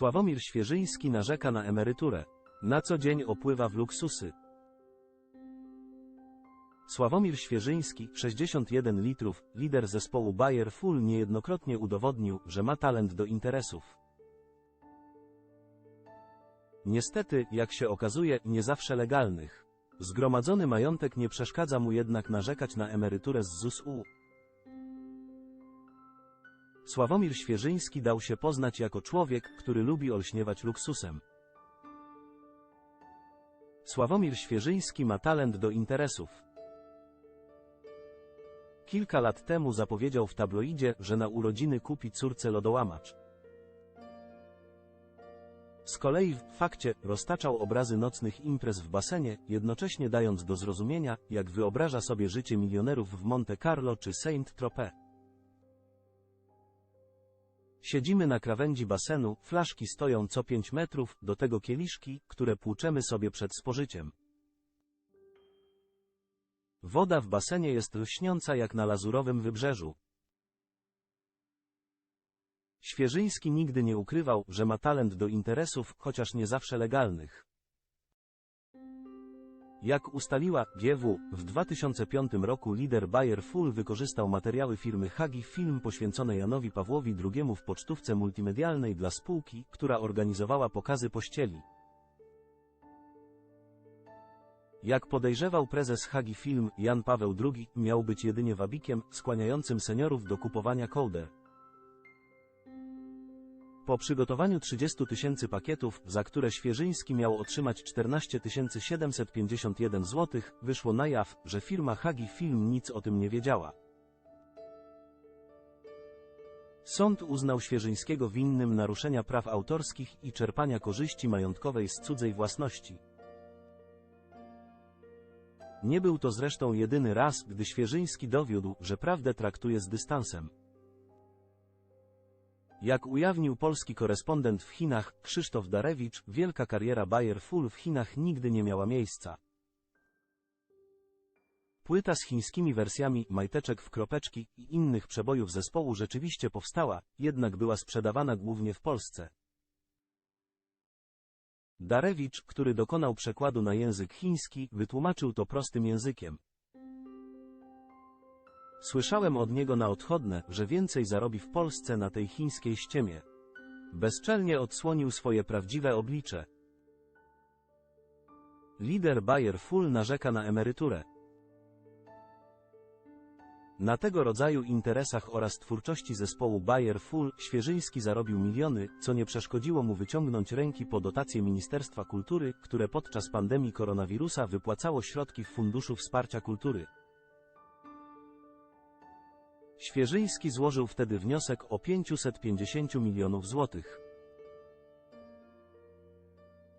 Sławomir Świeżyński narzeka na emeryturę. Na co dzień opływa w luksusy. Sławomir Świeżyński, 61 litrów, lider zespołu Bayer Full niejednokrotnie udowodnił, że ma talent do interesów. Niestety, jak się okazuje, nie zawsze legalnych. Zgromadzony majątek nie przeszkadza mu jednak narzekać na emeryturę z ZUS-U. Sławomir Świeżyński dał się poznać jako człowiek, który lubi olśniewać luksusem. Sławomir Świeżyński ma talent do interesów. Kilka lat temu zapowiedział w tabloidzie, że na urodziny kupi córce lodołamacz. Z kolei w fakcie roztaczał obrazy nocnych imprez w basenie, jednocześnie dając do zrozumienia, jak wyobraża sobie życie milionerów w Monte Carlo czy Saint-Tropez. Siedzimy na krawędzi basenu, flaszki stoją co 5 metrów, do tego kieliszki, które płuczemy sobie przed spożyciem. Woda w basenie jest lśniąca jak na lazurowym wybrzeżu. Świeżyński nigdy nie ukrywał, że ma talent do interesów, chociaż nie zawsze legalnych. Jak ustaliła GW, w 2005 roku lider Bayer Full wykorzystał materiały firmy Hagi Film poświęcone Janowi Pawłowi II w pocztówce multimedialnej dla spółki, która organizowała pokazy pościeli. Jak podejrzewał prezes Hagi Film, Jan Paweł II miał być jedynie wabikiem, skłaniającym seniorów do kupowania kołder. Po przygotowaniu 30 tysięcy pakietów, za które Świeżyński miał otrzymać 14 751 zł, wyszło na jaw, że firma Hagi Film nic o tym nie wiedziała. Sąd uznał Świeżyńskiego winnym naruszenia praw autorskich i czerpania korzyści majątkowej z cudzej własności. Nie był to zresztą jedyny raz, gdy Świeżyński dowiódł, że prawdę traktuje z dystansem. Jak ujawnił polski korespondent w Chinach, Krzysztof Darewicz, wielka kariera Bayer Full w Chinach nigdy nie miała miejsca. Płyta z chińskimi wersjami majteczek w kropeczki i innych przebojów zespołu rzeczywiście powstała, jednak była sprzedawana głównie w Polsce. Darewicz, który dokonał przekładu na język chiński, wytłumaczył to prostym językiem. Słyszałem od niego na odchodne, że więcej zarobi w Polsce na tej chińskiej ściemie. Bezczelnie odsłonił swoje prawdziwe oblicze. Lider Bayer Full narzeka na emeryturę. Na tego rodzaju interesach oraz twórczości zespołu Bayer Full Świeżyński zarobił miliony, co nie przeszkodziło mu wyciągnąć ręki po dotacje Ministerstwa Kultury, które podczas pandemii koronawirusa wypłacało środki w Funduszu Wsparcia Kultury. Świeżyński złożył wtedy wniosek o 550 milionów złotych.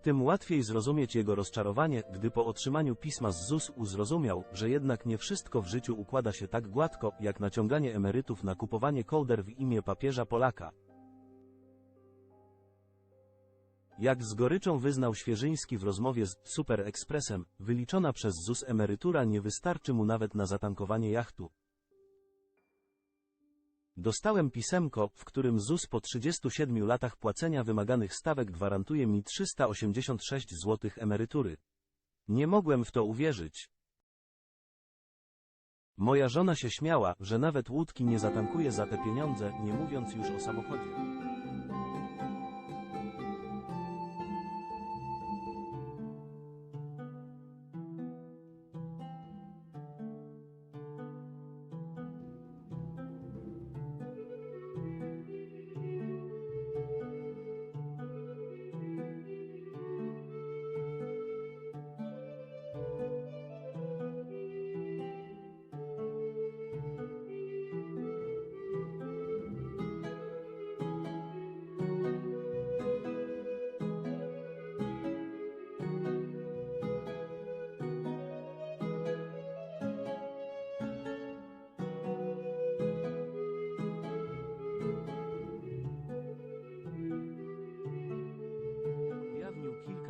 Tym łatwiej zrozumieć jego rozczarowanie, gdy po otrzymaniu pisma z ZUS-u zrozumiał, że jednak nie wszystko w życiu układa się tak gładko, jak naciąganie emerytów na kupowanie kołder w imię papieża Polaka. Jak z goryczą wyznał Świeżyński w rozmowie z Super Expressem, wyliczona przez ZUS emerytura nie wystarczy mu nawet na zatankowanie jachtu. Dostałem pisemko, w którym ZUS po 37 latach płacenia wymaganych stawek gwarantuje mi 386 zł emerytury. Nie mogłem w to uwierzyć. Moja żona się śmiała, że nawet łódki nie zatankuje za te pieniądze, nie mówiąc już o samochodzie.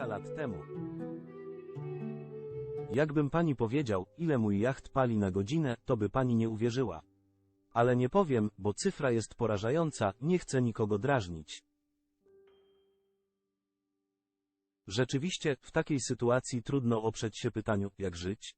Kilka lat temu. Jakbym pani powiedział, ile mój jacht pali na godzinę, to by pani nie uwierzyła. Ale nie powiem, bo cyfra jest porażająca, nie chcę nikogo drażnić. Rzeczywiście, w takiej sytuacji trudno oprzeć się pytaniu, jak żyć?